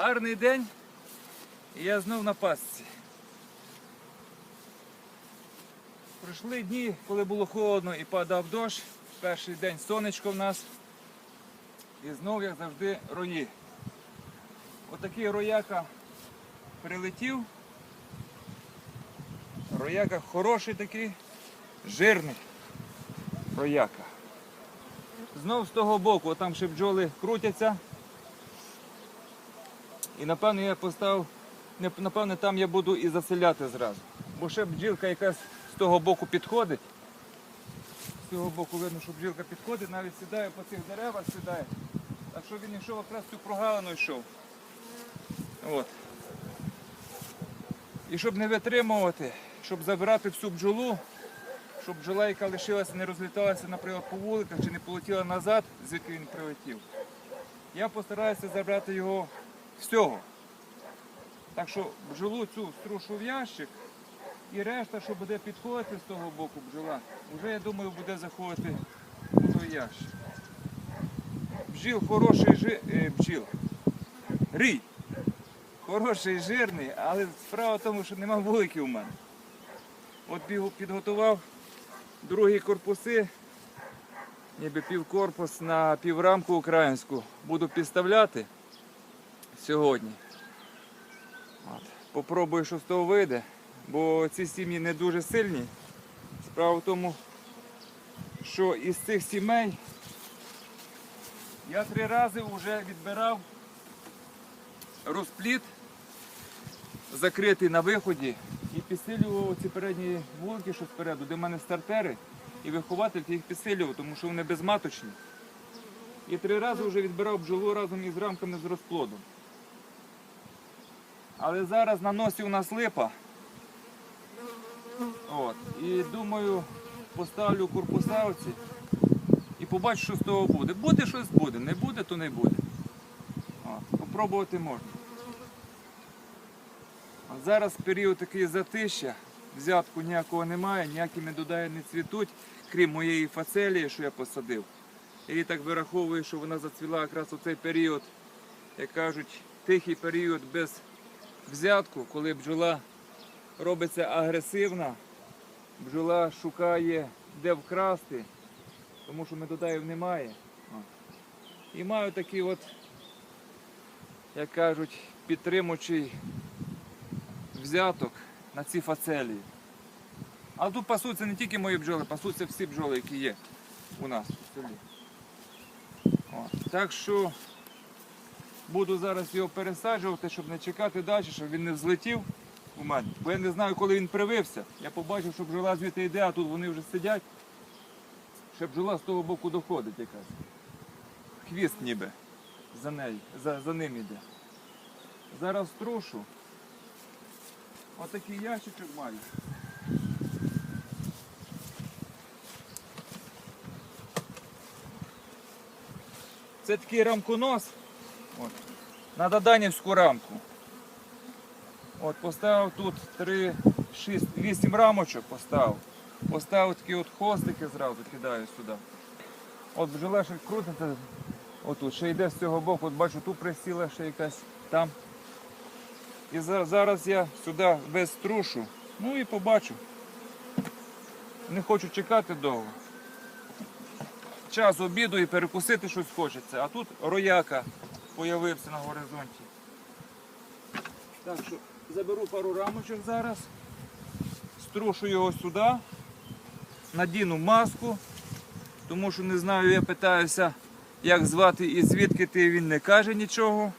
Гарний день. І я знов на пасці. Пройшли дні, коли було холодно і падав дощ. Перший день сонечко в нас. І знов, як завжди, рої. Отакий рояка прилетів. Рояка хороший такий, жирний рояка. Знов з того боку, там ще бджоли крутяться. І напевно я поставив, не- напевно там я буду і заселяти зразу. Бо ще бджілка якась з того боку підходить. З цього боку видно, що бджілка підходить, навіть сідає по цих деревах, сідає. Так що він йшов якраз цю прогалину йшов. От. І щоб не витримувати, щоб забирати всю бджолу, щоб бджола, яка лишилася, не розліталася, наприклад, по вуликах чи не полетіла назад, звідки він прилетів. Я постараюся забрати його всього. Так що бджолу цю струшу в ящик і решта, що буде підходити з того боку бджола, вже я думаю буде заходити в той ящик. Бджіл хороший жи... е, бджіл. Рій. Хороший, жирний, але справа в тому, що нема вуликів у мене. От підготував другі корпуси, ніби півкорпус на піврамку українську. Буду підставляти сьогодні. От. Попробую, що з того вийде, бо ці сім'ї не дуже сильні. Справа в тому, що із цих сімей я три рази вже відбирав розпліт закритий на виході і підсилював ці передні вулики, що спереду, де в мене стартери, і вихователь їх підсилював, тому що вони безматочні. І три рази вже відбирав бджолу разом із рамками з розплодом. Але зараз на носі у нас липа. От. І думаю, поставлю корпуса оці і побачу, що з того буде. Буде щось буде, не буде, то не буде. От. Попробувати можна. А зараз період такий затища, взятку ніякого немає, ніякі медодаї не цвітуть, крім моєї фацелії, що я посадив. Я її так вираховую, що вона зацвіла якраз у цей період, як кажуть, тихий період без взятку, коли бджола робиться агресивна, бджола шукає де вкрасти, тому що медодаїв немає. І маю такий от, як кажуть, підтримуючий взяток на ці фацелії. А тут пасуться не тільки мої бджоли, пасуться всі бджоли, які є у нас в селі. От. Так що буду зараз його пересаджувати, щоб не чекати далі, щоб він не взлетів у мене. Бо я не знаю, коли він привився. Я побачив, що бджола звідти йде, а тут вони вже сидять. Ще бджола з того боку доходить якась. Хвіст ніби за нею, за, за ним іде. Зараз струшу. Отакий ящичок маю. Це такий рамконос. От. На Доданівську рамку. От поставив тут 3, 6, 8 рамочок поставив. Поставив такі от хвостики зразу кидаю сюди. От бджола ще крутиться. Отут ще йде з цього боку, от бачу, тут присіла ще якась там. І за- зараз я сюди без струшу. Ну і побачу. Не хочу чекати довго. Час обіду і перекусити щось хочеться. А тут рояка появився на горизонті. Так що заберу пару рамочок зараз, струшу його сюди, надіну маску, тому що не знаю, я питаюся, як звати і звідки ти він не каже нічого.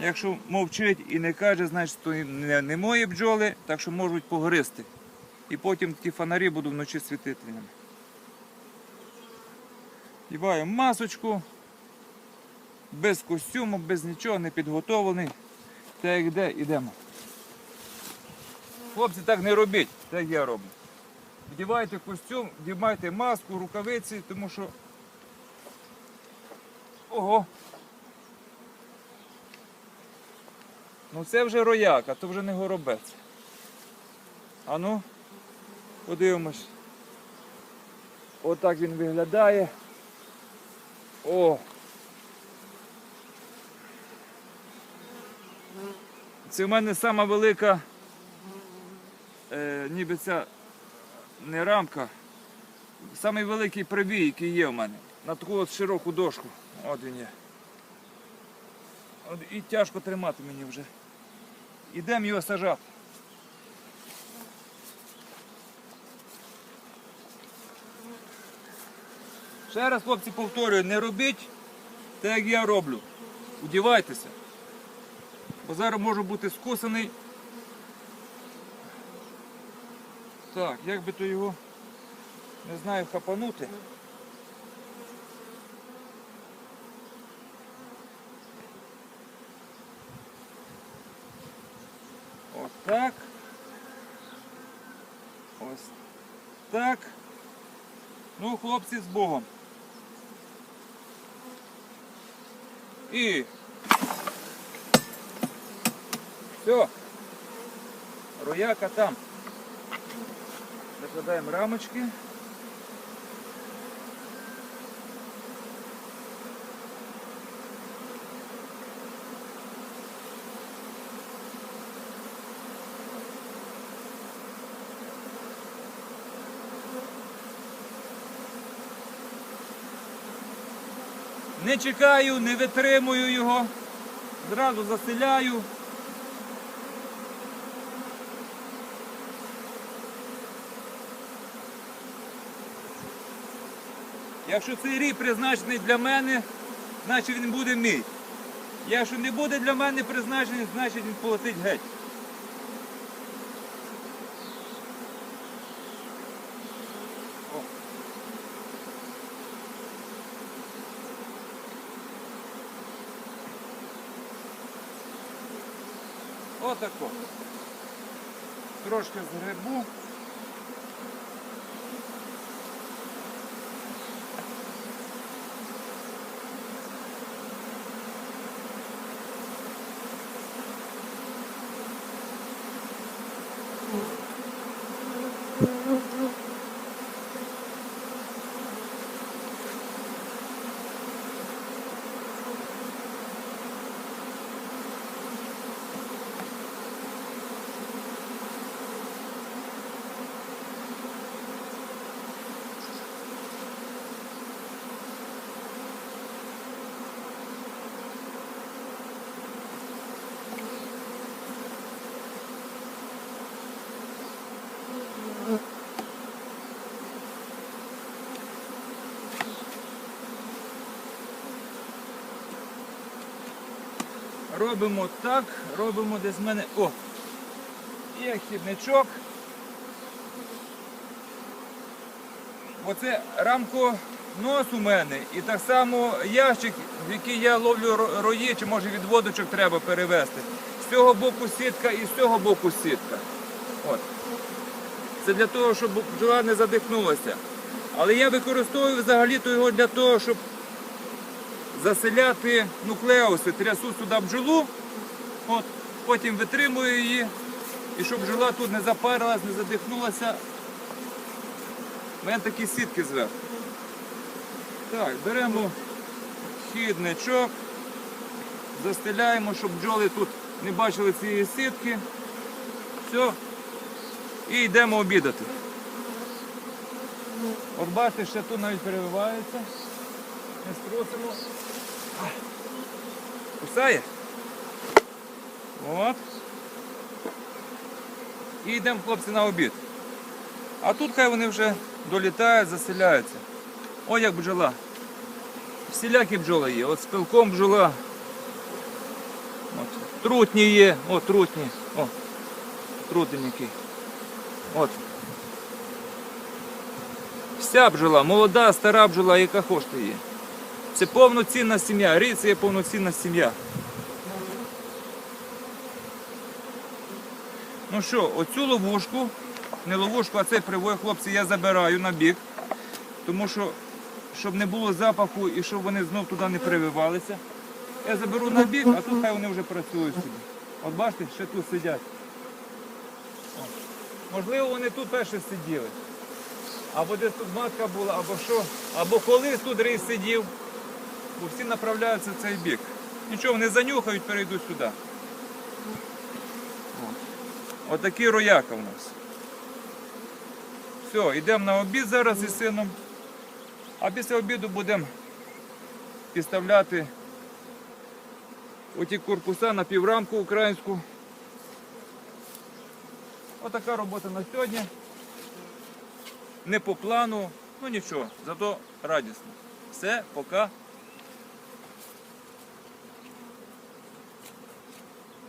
Якщо мовчить і не каже, значить то не, не мої бджоли, так що можуть погризти. І потім ті фонарі буду вночі світити. Діваю масочку, без костюму, без нічого, не підготовлений. Та як де, йдемо. Хлопці, так не робіть, так я роблю. Вдівайте костюм, вдівайте маску, рукавиці, тому що. Ого! Ну це вже рояк, а то вже не горобець. А ну, подивимось. Отак він виглядає. О! Це в мене сама велика, е, ніби ця не рамка, самий великий прибій, який є в мене. На таку от широку дошку. От він є. От, і тяжко тримати мені вже. Ідемо його сажати. Ще раз, хлопці, повторюю, не робіть так, як я роблю. Удівайтеся. Бо зараз можу бути скусаний. Так, як би то його не знаю хапанути. Ось так. Ось так. Ну, хлопці, з Богом. І. Все. Рояка там. Закладаємо рамочки. Не чекаю, не витримую його. Зразу заселяю. Якщо цей рій призначений для мене, значить він буде мій. Якщо не буде для мене призначений, значить він полетить геть. Отако. Трошки згребу. Робимо так, робимо десь в мене. О! Є хідничок. Оце рамконос у мене і так само ящик, в який я ловлю рої, чи може від водочок треба перевезти. З цього боку сітка і з цього боку сітка. От. Це для того, щоб бджола не задихнулася. Але я використовую взагалі-то його для того, щоб заселяти нуклеуси, трясу сюди бджолу, от, потім витримую її, і щоб бджола тут не запарилась, не задихнулася. У мене такі сітки зверху. Так, беремо хідничок, застеляємо, щоб бджоли тут не бачили цієї сітки. Все. І йдемо обідати. От бачите, ще тут навіть перевивається. Не струсимо. Кусає. От. І йдемо, хлопці, на обід. А тут хай вони вже долітають, заселяються. О, як бджола. Всілякі бджоли є. От з пилком бджола. От. Трутні є. О, трутні. О, трутень який. Вся бджола, молода, стара бджола, яка хочете є. Це повноцінна сім'я. Рій це є повноцінна сім'я. Ну що, оцю ловушку, не ловушку, а цей привой, хлопці, я забираю на бік, тому що, щоб не було запаху і щоб вони знов туди не прививалися. Я заберу на бік, а тут хай вони вже працюють собі. От бачите, ще тут сидять. Можливо, вони тут перше сиділи. Або десь тут матка була, або що, або колись тут рей сидів, бо всі направляються в цей бік. Нічого, вони занюхають, перейдуть сюди. Отакі рояка в нас. Все, йдемо на обід зараз із сином. А після обіду будемо підставляти оті корпуса на піврамку українську. Отака робота на сьогодні. Не по плану, ну нічого, зато радісно. Все, пока.